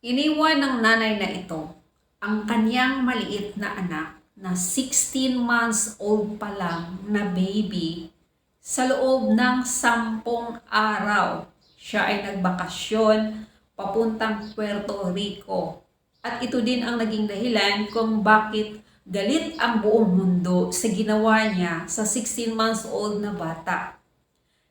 Iniwan ng nanay na ito ang kanyang maliit na anak na 16 months old pa lang na baby sa loob ng sampung araw. Siya ay nagbakasyon papuntang Puerto Rico. At ito din ang naging dahilan kung bakit galit ang buong mundo sa ginawa niya sa 16 months old na bata.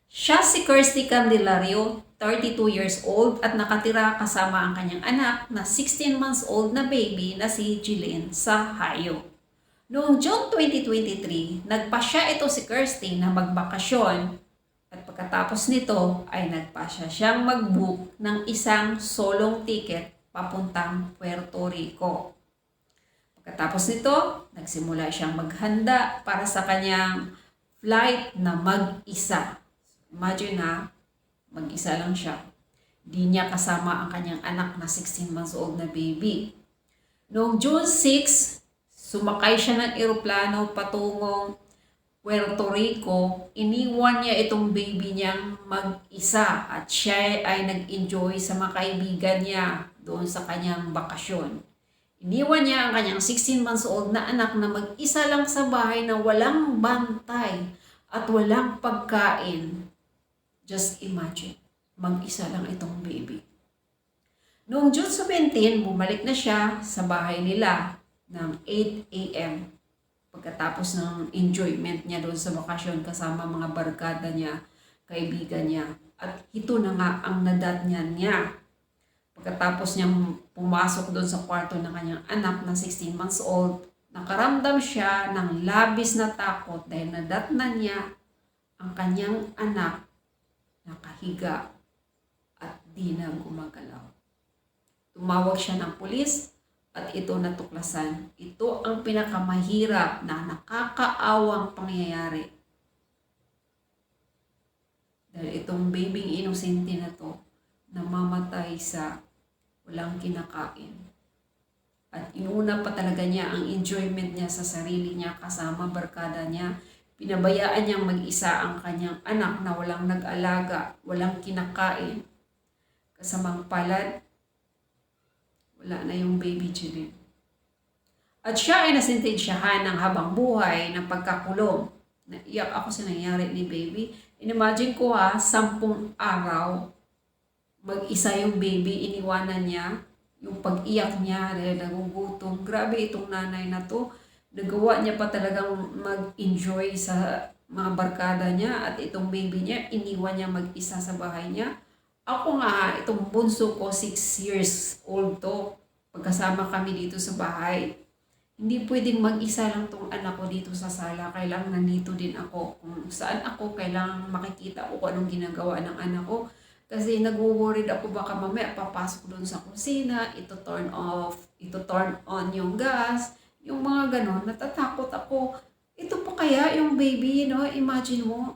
Siya si Kirsty Candelario, 32 years old at nakatira kasama ang kanyang anak na 16 months old na baby na si Jillian sa Hayo. Noong June 2023, nagpasya ito si Kirsty na magbakasyon at pagkatapos nito ay nagpasya siyang mag-book ng isang solong ticket papuntang Puerto Rico. Pagkatapos nito, nagsimula siyang maghanda para sa kanyang flight na mag-isa. Imagine ha, mag-isa lang siya. Di niya kasama ang kanyang anak na 16 months old na baby. Noong June 6, sumakay siya ng eroplano patungong Puerto Rico. Iniwan niya itong baby niyang mag-isa at siya ay nag-enjoy sa mga kaibigan niya doon sa kanyang bakasyon. Iniwan niya ang kanyang 16 months old na anak na mag-isa lang sa bahay na walang bantay at walang pagkain. Just imagine, mag-isa lang itong baby. Noong June 17, bumalik na siya sa bahay nila ng 8 a.m. Pagkatapos ng enjoyment niya doon sa bakasyon kasama mga barkada niya, kaibigan niya. At ito na nga ang nadat niya. Pagkatapos niyang pumasok doon sa kwarto ng kanyang anak na 16 months old, nakaramdam siya ng labis na takot dahil nadat na niya ang kanyang anak nakahiga at di na gumagalaw. Tumawag siya ng pulis at ito natuklasan. Ito ang pinakamahirap na nakakaawang pangyayari. Dahil itong babying inosente na to, namamatay sa walang kinakain. At inuna pa talaga niya ang enjoyment niya sa sarili niya kasama barkada niya. Pinabayaan niyang mag-isa ang kanyang anak na walang nag-alaga, walang kinakain. Kasamang palad, wala na yung baby Jilin. At siya ay nasintensyahan ng habang buhay ng pagkakulong. Naiyak ako sa nangyari ni baby. Inimagine ko ha, sampung araw, mag-isa yung baby, iniwanan niya, yung pag-iyak niya dahil nagugutom. Grabe itong nanay na to. Nagawa niya pa talagang mag-enjoy sa mga barkada niya at itong baby niya, iniwan niya mag-isa sa bahay niya. Ako nga, itong bunso ko, 6 years old to. Pagkasama kami dito sa bahay. Hindi pwedeng mag-isa lang tong anak ko dito sa sala. Kailangan nandito din ako. Kung saan ako, kailangan makikita ko kung anong ginagawa ng anak ko. Kasi nag-worried ako baka mamaya papasok doon sa kusina, ito turn off, ito turn on yung gas, yung mga ganon. Natatakot ako. Ito pa kaya yung baby, no? Imagine mo,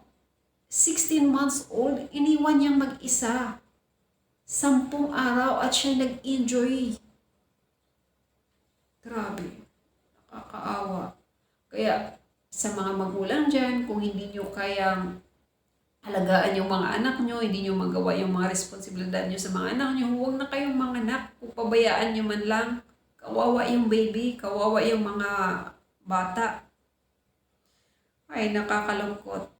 16 months old, iniwan niyang mag-isa. Sampung araw at siya nag-enjoy. Grabe. Nakakaawa. Kaya sa mga magulang dyan, kung hindi nyo kayang alagaan yung mga anak nyo, hindi nyo magawa yung mga responsibilidad nyo sa mga anak nyo, huwag na kayong mga anak. Kung pabayaan nyo man lang, kawawa yung baby, kawawa yung mga bata. Ay, nakakalungkot.